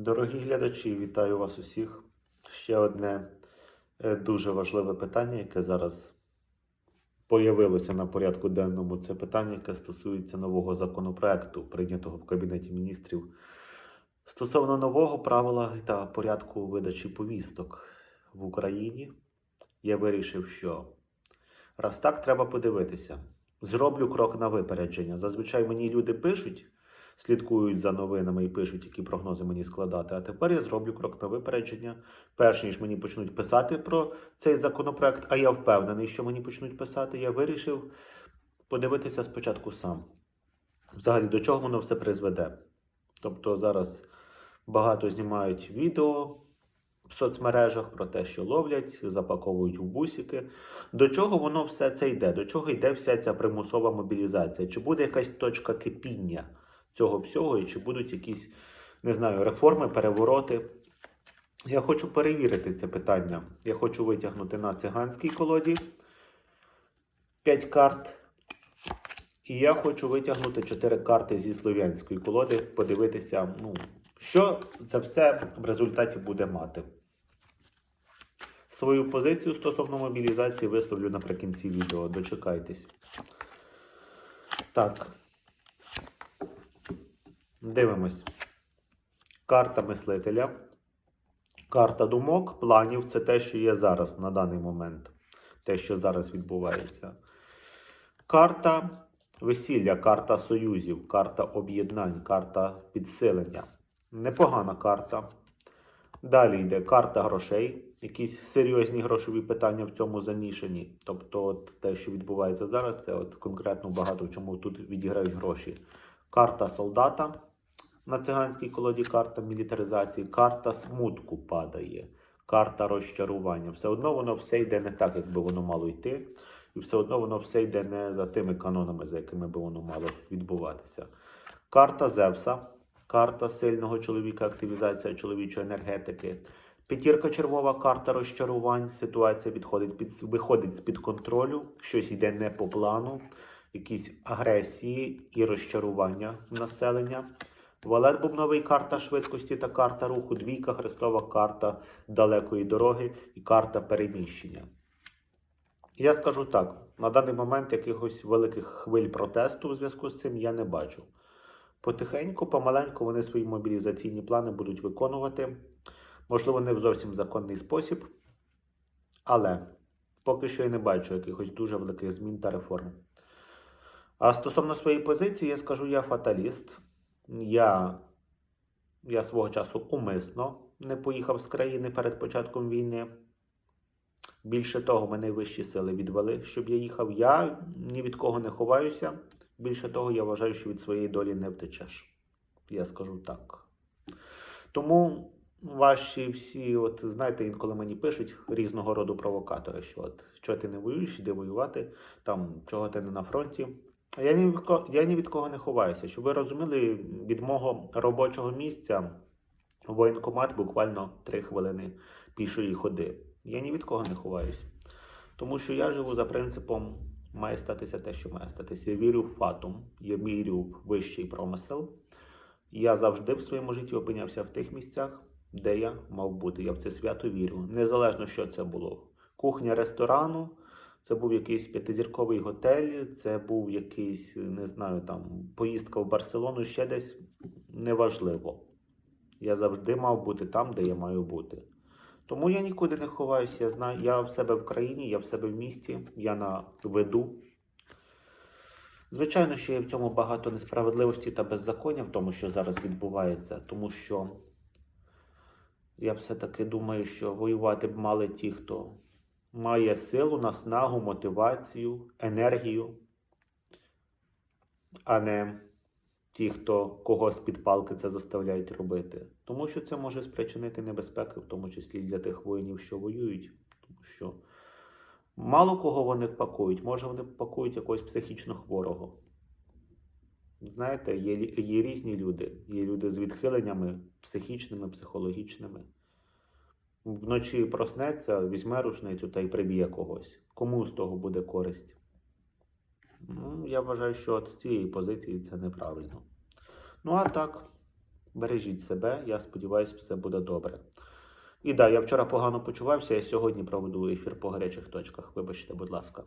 Дорогі глядачі, вітаю вас усіх. Ще одне е, дуже важливе питання, яке зараз появилося на порядку денному. Це питання, яке стосується нового законопроекту, прийнятого в Кабінеті міністрів. Стосовно нового правила та порядку видачі повісток в Україні, я вирішив, що раз так, треба подивитися. Зроблю крок на випередження. Зазвичай мені люди пишуть, слідкують за новинами і пишуть, які прогнози мені складати. А тепер я зроблю крок на випередження. Перш ніж мені почнуть писати про цей законопроект, а я впевнений, що мені почнуть писати, я вирішив подивитися спочатку сам. Взагалі, до чого воно все призведе. Тобто зараз багато знімають відео в соцмережах про те, що ловлять, запаковують в бусики. До чого воно все це йде? До чого йде вся ця примусова мобілізація? Чи буде якась точка кипіння цього всього, і чи будуть якісь, не знаю, реформи, перевороти? Я хочу перевірити це питання. Я хочу витягнути на циганській колоді 5 карт. І я хочу витягнути 4 карти зі слов'янської колоди, подивитися, ну, що це все в результаті буде мати. Свою позицію стосовно мобілізації висловлю наприкінці відео. Дочекайтесь. Так. Дивимось. Карта мислителя. Карта думок, планів це те, що є зараз на даний момент. Те, що зараз відбувається. Карта весілля, карта союзів, карта об'єднань, карта підсилення. Непогана карта. Далі йде карта грошей. Якісь серйозні грошові питання в цьому замішані. Тобто, от те, що відбувається зараз, це от конкретно багато в чому тут відіграють гроші. Карта солдата на циганській колоді, карта мілітаризації, карта смутку падає, карта розчарування. Все одно воно все йде не так, як би воно мало йти. І все одно воно все йде не за тими канонами, за якими би воно мало відбуватися. Карта Зевса, карта сильного чоловіка, активізація чоловічої енергетики. П'ятірка червова карта розчарувань. Ситуація відходить під, виходить з-під контролю, щось йде не по плану, якісь агресії і розчарування населення. Валет бубновий карта швидкості та карта руху, двійка хрестова карта далекої дороги і карта переміщення. Я скажу так: на даний момент якихось великих хвиль протесту у зв'язку з цим я не бачу. Потихеньку, помаленьку вони свої мобілізаційні плани будуть виконувати. Можливо, не в зовсім законний спосіб, але поки що я не бачу якихось дуже великих змін та реформ. А стосовно своєї позиції, я скажу, я фаталіст. Я, я свого часу умисно не поїхав з країни перед початком війни. Більше того, мене вищі сили відвели, щоб я їхав. Я ні від кого не ховаюся. Більше того, я вважаю, що від своєї долі не втечеш. Я скажу так. Тому ваші всі, от знаєте, інколи мені пишуть різного роду провокатори, що от що ти не воюєш, іди воювати, там чого ти не на фронті. Я ні, від кого, я ні від кого не ховаюся. Щоб ви розуміли, від мого робочого місця воєнкомат буквально 3 хвилини пішої ходи. Я ні від кого не ховаюся. Тому що я живу за принципом має статися те, що має статися. Я вірю в фатум, я вірю в вищий промисел. Я завжди в своєму житті опинявся в тих місцях, де я мав бути. Я в це свято вірю. Незалежно, що це було. Кухня ресторану, це був якийсь п'ятизірковий готель, це був якийсь, не знаю, там поїздка в Барселону, ще десь неважливо. Я завжди мав бути там, де я маю бути. Тому я нікуди не ховаюся. Я знаю, я в себе в країні, я в себе в місті, я на виду. Звичайно, що є в цьому багато несправедливості та беззаконня в тому, що зараз відбувається, тому що я все-таки думаю, що воювати б мали ті, хто має силу, наснагу, мотивацію, енергію, а не ті, хто когось під палки це заставляють робити. Тому що це може спричинити небезпеки, в тому числі для тих воїнів, що воюють. Тому що мало кого вони пакують, може вони пакують якогось психічно хворого. Знаєте, є, є різні люди. Є люди з відхиленнями психічними, психологічними. Вночі проснеться, візьме рушницю та й приб'є когось. Кому з того буде користь? Ну, я вважаю, що от з цієї позиції це неправильно. Ну, а так, Бережіть себе, я сподіваюся, все буде добре. І да, я вчора погано почувався, я сьогодні проведу ефір по гарячих точках. Вибачте, будь ласка.